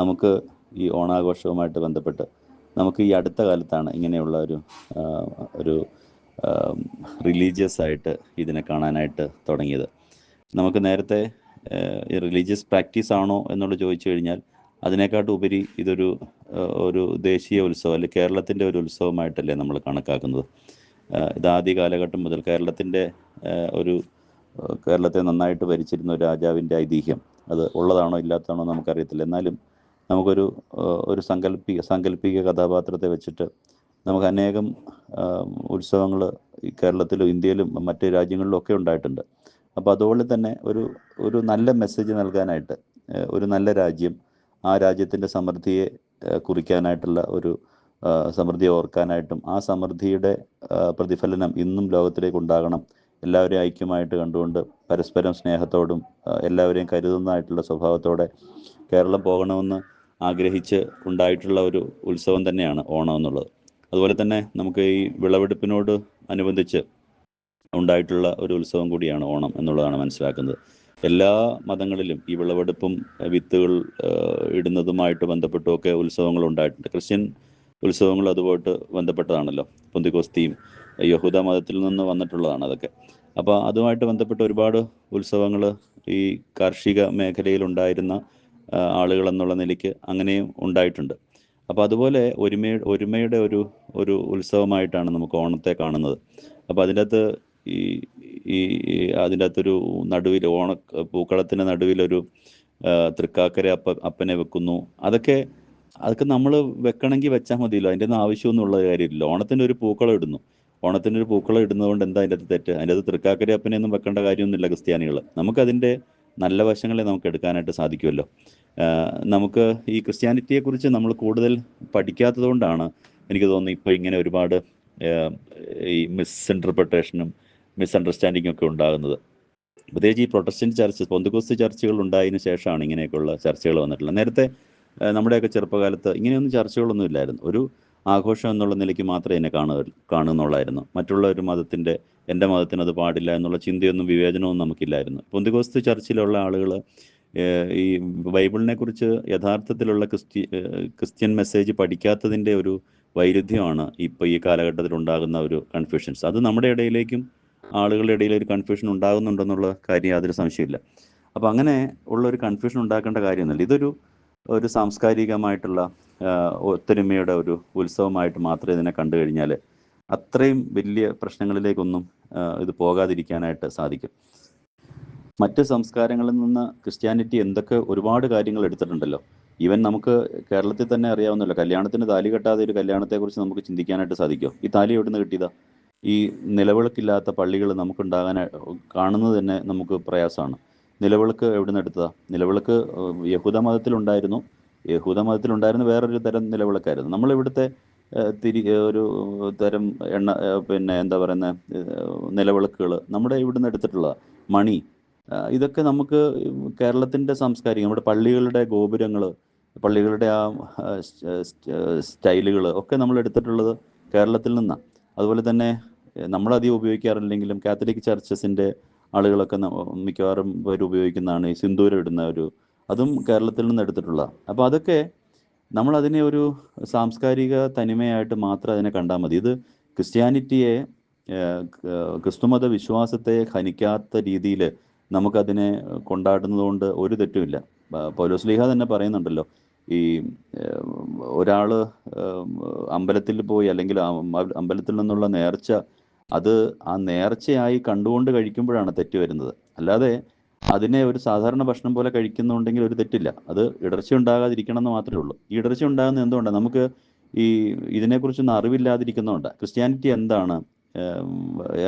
നമുക്ക് ഈ ഓണാഘോഷവുമായിട്ട് ബന്ധപ്പെട്ട് നമുക്ക് ഈ അടുത്ത കാലത്താണ് ഇങ്ങനെയുള്ള ഒരു ഒരു റിലീജിയസ് ആയിട്ട് ഇതിനെ കാണാനായിട്ട് തുടങ്ങിയത്. നമുക്ക് നേരത്തെ ഈ റിലീജിയസ് പ്രാക്ടീസ് ആണോ എന്നുള്ളത് ചോദിച്ചു കഴിഞ്ഞാൽ അതിനേക്കാട്ട് ഉപരി ഇതൊരു ഒരു ദേശീയ ഉത്സവം അല്ലെങ്കിൽ കേരളത്തിന്റെ ഒരു ഉത്സവമായിട്ടല്ലേ നമ്മൾ കണക്കാക്കുന്നത്. ഇത് ആദ്യ കാലഘട്ടം മുതൽ കേരളത്തിന്റെ ഒരു കേരളത്തെ നന്നായിട്ട് ഭരിച്ചിരുന്ന ഒരു രാജാവിന്റെ ഐതിഹ്യം അത് ഉള്ളതാണോ ഇല്ലാത്തതാണോ നമുക്കറിയത്തില്ല. എന്നാലും നമുക്കൊരു ഒരു സങ്കല്പിക സാങ്കല്പിക കഥാപാത്രത്തെ വെച്ചിട്ട് നമുക്ക് അനേകം ഉത്സവങ്ങൾ ഈ കേരളത്തിലും ഇന്ത്യയിലും മറ്റ് രാജ്യങ്ങളിലും ഒക്കെ ഉണ്ടായിട്ടുണ്ട്. അപ്പോൾ അതുപോലെ തന്നെ ഒരു ഒരു നല്ല മെസ്സേജ് നൽകാനായിട്ട് ഒരു നല്ല രാജ്യം ആ രാജ്യത്തിന്റെ സമൃദ്ധിയെ കുറിക്കാനായിട്ടുള്ള ഒരു സമൃദ്ധി ഓർക്കാനായിട്ടും ആ സമൃദ്ധിയുടെ പ്രതിഫലനം ഇന്നും ലോകത്തിലേക്ക് ഉണ്ടാകണം. എല്ലാവരെയും ഐക്യമായിട്ട് കണ്ടുകൊണ്ട് പരസ്പരം സ്നേഹത്തോടും എല്ലാവരെയും കരുതുന്നതായിട്ടുള്ള സ്വഭാവത്തോടെ കേരളം പോകണമെന്ന് ആഗ്രഹിച്ച് ഉണ്ടായിട്ടുള്ള ഒരു ഉത്സവം തന്നെയാണ് ഓണം എന്നുള്ളത്. അതുപോലെ തന്നെ നമുക്ക് ഈ വിളവെടുപ്പിനോട് അനുബന്ധിച്ച് ഉണ്ടായിട്ടുള്ള ഒരു ഉത്സവം കൂടിയാണ് ഓണം എന്നുള്ളതാണ് മനസ്സിലാക്കുന്നത്. എല്ലാ മതങ്ങളിലും ഈ വിളവെടുപ്പും വിത്തുകൾ ഇടുന്നതുമായിട്ട് ബന്ധപ്പെട്ടുമൊക്കെ ഉത്സവങ്ങൾ ഉണ്ടായിട്ടുണ്ട്. ക്രിസ്ത്യൻ ഉത്സവങ്ങൾ അതുമായിട്ട് ബന്ധപ്പെട്ടതാണല്ലോ. പൊന്തിക്കോസ്തിയും യഹൂദ മതത്തിൽ നിന്ന് വന്നിട്ടുള്ളതാണ് അതൊക്കെ. അപ്പോൾ അതുമായിട്ട് ബന്ധപ്പെട്ട ഒരുപാട് ഉത്സവങ്ങൾ ഈ കാർഷിക മേഖലയിൽ ഉണ്ടായിരുന്ന ആളുകൾ എന്നുള്ള നിലയ്ക്ക് അങ്ങനെയും ഉണ്ടായിട്ടുണ്ട്. അപ്പോൾ അതുപോലെ ഒരുമ ഒരുമയുടെ ഒരു ഒരു ഉത്സവമായിട്ടാണ് നമുക്ക് ഓണത്തെ കാണുന്നത്. അപ്പോൾ അതിന്റെ അകത്ത് ഈ ഈ അതിന്റെ അകത്തൊരു നടുവിൽ ഓണ പൂക്കളത്തിന്റെ നടുവിലൊരു തൃക്കാക്കര അപ്പ അപ്പനെ വെക്കുന്നു. അതൊക്കെ അതൊക്കെ നമ്മൾ വെക്കണമെങ്കിൽ വെച്ചാൽ മതിയല്ലോ. അതിന്റെ ഒന്നും ആവശ്യമൊന്നും ഉള്ള കാര്യമില്ല ഓണത്തിന്റെ ഒരു പൂക്കളം ഇടുന്നു. ഓണത്തിന്റെ ഒരു പൂക്കളം ഇടുന്നതുകൊണ്ട് എന്താ അതിന്റെ അകത്ത് തെറ്റ്? അതിന്റെ അകത്ത് തൃക്കാക്കര അപ്പനെയൊന്നും വെക്കേണ്ട കാര്യമൊന്നുമില്ല ക്രിസ്ത്യാനികൾ. നമുക്കതിന്റെ നല്ല വശങ്ങളെ നമുക്ക് എടുക്കാനായിട്ട് സാധിക്കുമല്ലോ. നമുക്ക് ഈ ക്രിസ്ത്യാനിറ്റിയെക്കുറിച്ച് നമ്മൾ കൂടുതൽ പഠിക്കാത്തത് കൊണ്ടാണ് എനിക്ക് തോന്നുന്നു ഇപ്പോൾ ഇങ്ങനെ ഒരുപാട് ഈ മിസ്ഇന്റർപ്രിട്ടേഷനും മിസ്അണ്ടർസ്റ്റാൻഡിങ്ങും ഒക്കെ ഉണ്ടാകുന്നത്. പ്രത്യേകിച്ച് ഈ പ്രൊട്ടസ്റ്റന്റ് ചർച്ച് പൊന്തുകോസ്ത് ചർച്ചകൾ ഉണ്ടായതിന് ശേഷമാണ് ഇങ്ങനെയൊക്കെയുള്ള ചർച്ചകൾ വന്നിട്ടുള്ളത്. നേരത്തെ നമ്മുടെയൊക്കെ ചെറുപ്പകാലത്ത് ഇങ്ങനെയൊന്നും ചർച്ചകളൊന്നും ഇല്ലായിരുന്നു. ഒരു ആഘോഷം എന്നുള്ള നിലയ്ക്ക് മാത്രമേ എന്നെ കാണുക കാണുന്നുള്ളായിരുന്നു. മറ്റുള്ള ഒരു മതത്തിന്റെ എന്റെ മതത്തിന് അത് പാടില്ല എന്നുള്ള ചിന്തയൊന്നും വിവേചനവും നമുക്കില്ലായിരുന്നു. പൊന്തുകോസ്ത് ചർച്ചിലുള്ള ആളുകൾ ഈ ബൈബിളിനെ കുറിച്ച് യഥാർത്ഥത്തിലുള്ള ക്രിസ്ത്യ ക്രിസ്ത്യൻ മെസ്സേജ് പഠിക്കാത്തതിന്റെ ഒരു വൈരുദ്ധ്യമാണ് ഇപ്പോൾ ഈ കാലഘട്ടത്തിൽ ഉണ്ടാകുന്ന ഒരു കൺഫ്യൂഷൻസ്. അത് നമ്മുടെ ഇടയിലേക്കും ആളുകളുടെ ഇടയിൽ ഒരു കൺഫ്യൂഷൻ ഉണ്ടാകുന്നുണ്ടെന്നുള്ള കാര്യം യാതൊരു സംശയമില്ല അപ്പോൾ അങ്ങനെ ഉള്ള ഒരു കൺഫ്യൂഷൻ ഉണ്ടാക്കേണ്ട കാര്യമൊന്നുമില്ല. ഇതൊരു ഒരു സാംസ്കാരികമായിട്ടുള്ള ഒത്തൊരുമയുടെ ഒരു ഉത്സവമായിട്ട് മാത്രമേ ഇതിനെ കണ്ടു കഴിഞ്ഞാൽ അത്രയും വലിയ പ്രശ്നങ്ങളിലേക്കൊന്നും ഇത് പോകാതിരിക്കാനായിട്ട് സാധിക്കും. മറ്റ് സംസ്കാരങ്ങളിൽ നിന്ന് ക്രിസ്ത്യാനിറ്റി എന്തൊക്കെ ഒരുപാട് കാര്യങ്ങൾ എടുത്തിട്ടുണ്ടല്ലോ. ഈവൻ നമുക്ക് കേരളത്തിൽ തന്നെ അറിയാവുന്നല്ലോ കല്യാണത്തിന് താലി കെട്ടാതെ ഒരു കല്യാണത്തെക്കുറിച്ച് നമുക്ക് ചിന്തിക്കാനായിട്ട് സാധിക്കുമോ ഈ താലി എവിടെ നിന്ന് കിട്ടിയതാ? ഈ നിലവിളക്കില്ലാത്ത പള്ളികൾ നമുക്കുണ്ടാകാൻ കാണുന്നത് തന്നെ നമുക്ക് പ്രയാസമാണ്. നിലവിളക്ക് എവിടെ നിന്ന് എടുത്തതാ? നിലവിളക്ക് യഹൂദ മതത്തിലുണ്ടായിരുന്നു യഹൂദ മതത്തിലുണ്ടായിരുന്ന വേറൊരു തരം നിലവിളക്കായിരുന്നു. നമ്മൾ ഇവിടുത്തെ തിരി ഒരു തരം എണ്ണ പിന്നെ എന്താ പറയുന്ന നിലവിളക്കുകൾ നമ്മുടെ ഇവിടുന്ന് എടുത്തിട്ടുള്ള മണി ഇതൊക്കെ നമുക്ക് കേരളത്തിന്റെ സാംസ്കാരികം നമ്മുടെ പള്ളികളുടെ ഗോപുരങ്ങൾ പള്ളികളുടെ ആ സ്റ്റൈലുകൾ ഒക്കെ നമ്മൾ എടുത്തിട്ടുള്ളത് കേരളത്തിൽ നിന്നാണ്. അതുപോലെ തന്നെ നമ്മളധികം ഉപയോഗിക്കാറില്ലെങ്കിലും കാത്തലിക് ചർച്ചസിന്റെ ആളുകളൊക്കെ മിക്കവാറും പേര് ഉപയോഗിക്കുന്നതാണ് ഈ സിന്ദൂരം ഇടുന്ന ഒരു അതും കേരളത്തിൽ നിന്ന് എടുത്തിട്ടുള്ള. അപ്പോൾ അതൊക്കെ നമ്മൾ അതിനെ ഒരു സാംസ്കാരിക തനിമയായിട്ട് മാത്രം അതിനെ കണ്ടാൽ മതി. ഇത് ക്രിസ്ത്യാനിറ്റിയെ ക്രിസ്തുമത വിശ്വാസത്തെ ഹനിക്കാത്ത രീതിയിൽ നമുക്കതിനെ കൊണ്ടാടുന്നതുകൊണ്ട് ഒരു തെറ്റുമില്ല. പൗലോസ്ലീഹ തന്നെ പറയുന്നുണ്ടല്ലോ ഈ ഒരാൾ അമ്പലത്തിൽ പോയി അല്ലെങ്കിൽ അമ്പലത്തിൽ നിന്നുള്ള നേർച്ച അത് ആ നേർച്ചയായി കണ്ടുകൊണ്ട് കഴിക്കുമ്പോഴാണ് തെറ്റ് വരുന്നത്. അല്ലാതെ അതിനെ ഒരു സാധാരണ ഭക്ഷണം പോലെ കഴിക്കുന്നുണ്ടെങ്കിൽ ഒരു തെറ്റില്ല. അത് ഇടർച്ച ഉണ്ടാകാതിരിക്കണം എന്ന് മാത്രമേ ഉള്ളൂ. ഈ ഇടർച്ച ഉണ്ടാകുന്ന എന്തുകൊണ്ടാണ് നമുക്ക് ഈ ഇതിനെക്കുറിച്ചൊന്നും അറിവില്ലാതിരിക്കുന്നതുകൊണ്ട്. ക്രിസ്ത്യാനിറ്റി എന്താണ്?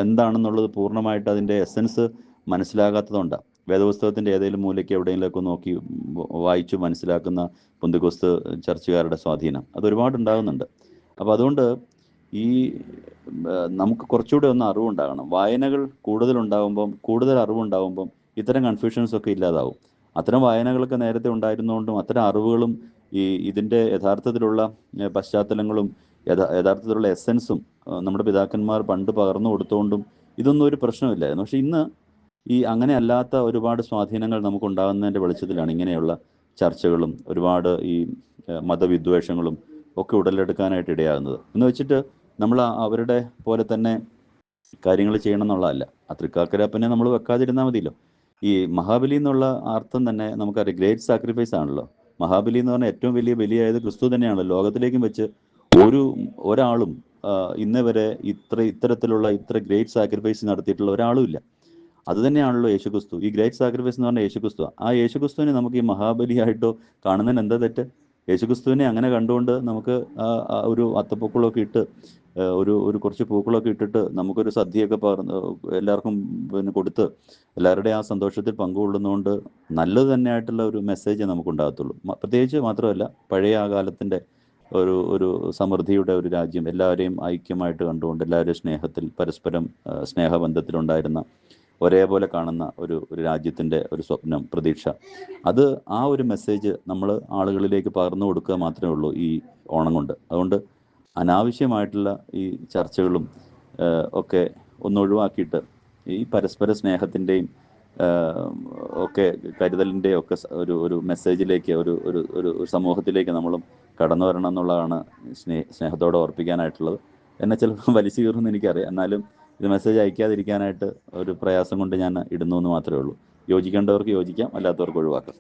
എന്താണെന്നുള്ളത് പൂർണമായിട്ട് അതിന്റെ എസൻസ് മനസ്സിലാകാത്തതുകൊണ്ട്. വേദപുസ്തകത്തിന്റെ ഏതെങ്കിലും മൂലയ്ക്ക് എവിടെയെങ്കിലുമൊക്കെ നോക്കി വായിച്ചു മനസ്സിലാക്കുന്ന പൊന്തുകൊസ്ത് ചർച്ചുകാരുടെ സ്വാധീനം. അത് ഒരുപാട് ഉണ്ടാകുന്നുണ്ട്. അപ്പോൾ അതുകൊണ്ട് ഈ നമുക്ക് കുറച്ചുകൂടെ ഒന്ന് അറിവുണ്ടാകണം. വായനകൾ കൂടുതൽ ഉണ്ടാകുമ്പം കൂടുതൽ അറിവുണ്ടാകുമ്പം ഇത്തരം കൺഫ്യൂഷൻസ് ഒക്കെ ഇല്ലാതാവും. അത്തരം വായനകളൊക്കെ നേരത്തെ ഉണ്ടായിരുന്നുകൊണ്ടും അത്തരം അറിവുകളും ഈ ഇതിന്റെ യഥാർത്ഥത്തിലുള്ള പശ്ചാത്തലങ്ങളും യഥാ യഥാർത്ഥത്തിലുള്ള എസെൻസും നമ്മുടെ പിതാക്കന്മാർ പണ്ട് പകർന്നു കൊടുത്തുകൊണ്ടും ഇതൊന്നും ഒരു പ്രശ്നമില്ലായിരുന്നു പക്ഷെ ഇന്ന് ഈ അങ്ങനെ അല്ലാത്ത ഒരുപാട് സ്വാധീനങ്ങൾ നമുക്ക് നമുക്കുണ്ടാകുന്നതിന്റെ വെളിച്ചത്തിലാണ് ഇങ്ങനെയുള്ള ചർച്ചകളും ഒരുപാട് ഈ മതവിദ്വേഷങ്ങളും ഒക്കെ ഉടലെടുക്കാനായിട്ട് ഇടയാകുന്നത്. എന്ന് വെച്ചിട്ട് നമ്മൾ അവരുടെ പോലെ തന്നെ കാര്യങ്ങൾ ചെയ്യണം എന്നുള്ളതല്ല ആ തൃക്കാക്കരപ്പനെ നമ്മൾ വെക്കാതിരുന്നാൽ മതിയല്ലോ. ഈ മഹാബലി എന്നുള്ള അർത്ഥം തന്നെ നമുക്കറിയാം. ഗ്രേറ്റ് സാക്രിഫൈസ് ആണല്ലോ. മഹാബലി എന്ന് പറഞ്ഞാൽ ഏറ്റവും വലിയ ബലിയായത് ക്രിസ്തു തന്നെയാണല്ലോ. ലോകത്തിലേക്കും വെച്ച് ഒരു ഒരാളും ഇന്നവരെ ഇന്ന് വരെ ഇത്ര ഇത്തരത്തിലുള്ള ഇത്ര ഗ്രേറ്റ് സാക്രിഫൈസ് നടത്തിയിട്ടുള്ള ഒരാളും ഇല്ല. അത് തന്നെയാണല്ലോ യേശുക്രിസ്തു. ഈ ഗ്രേറ്റ് സാക്രിഫൈസ് എന്ന് പറഞ്ഞാൽ യേശുക്രിസ്തു ആ യേശുക്രിസ്തുവിനെ നമുക്ക് ഈ മഹാബലിയായിട്ടോ കാണുന്നതിന് എന്താ തെറ്റ്? യേശുക്രിസ്തുവിനെ അങ്ങനെ കണ്ടുകൊണ്ട് നമുക്ക് ഒരു അത്തപ്പൂക്കളമൊക്കെ ഇട്ട് ഒരു ഒരു കുറച്ച് പൂക്കളൊക്കെ ഇട്ടിട്ട് നമുക്കൊരു സദ്യയൊക്കെ പകർന്ന് എല്ലാവർക്കും പിന്നെ കൊടുത്ത് എല്ലാവരുടെയും ആ സന്തോഷത്തിൽ പങ്കുകൊള്ളുന്നതുകൊണ്ട് നല്ലത് തന്നെയായിട്ടുള്ള ഒരു മെസ്സേജ് നമുക്കുണ്ടാകത്തുള്ളൂ. പ്രത്യേകിച്ച് മാത്രമല്ല പഴയ ആ കാലത്തിന്റെ ഒരു ഒരു സമൃദ്ധിയുടെ ഒരു രാജ്യം എല്ലാവരെയും ഐക്യമായിട്ട് കണ്ടുകൊണ്ട് എല്ലാവരും സ്നേഹത്തിൽ പരസ്പരം സ്നേഹബന്ധത്തിലുണ്ടായിരുന്ന ഒരേപോലെ കാണുന്ന ഒരു ഒരു രാജ്യത്തിന്റെ ഒരു സ്വപ്നം പ്രതീക്ഷ. അത് ആ ഒരു മെസ്സേജ് നമ്മൾ ആളുകളിലേക്ക് പകർന്നു കൊടുക്കുക മാത്രമേ ഉള്ളൂ ഈ ഓണം കൊണ്ട്. അതുകൊണ്ട് അനാവശ്യമായിട്ടുള്ള ഈ ചർച്ചകളും ഒക്കെ ഒന്ന് ഒഴിവാക്കിയിട്ട് ഈ പരസ്പര സ്നേഹത്തിന്റെയും ഒക്കെ കരുതലിന്റെയും ഒക്കെ ഒരു ഒരു മെസ്സേജിലേക്ക് ഒരു ഒരു ഒരു സമൂഹത്തിലേക്ക് നമ്മളും കടന്നു വരണം എന്നുള്ളതാണ് സ്നേഹ സ്നേഹത്തോടെ ഓർപ്പിക്കാനായിട്ടുള്ളത്. എന്നെ ചിലപ്പോൾ വലിച്ചു കീറുമെന്ന് എനിക്കറിയാം. എന്നാലും ഇത് മെസ്സേജ് അയക്കാതിരിക്കാനായിട്ട് ഒരു പ്രയാസം കൊണ്ട് ഞാൻ ഇടുന്നു എന്ന് മാത്രമേ ഉള്ളൂ. യോജിക്കേണ്ടവർക്ക് യോജിക്കാം അല്ലാത്തവർക്ക് ഒഴിവാക്കാം.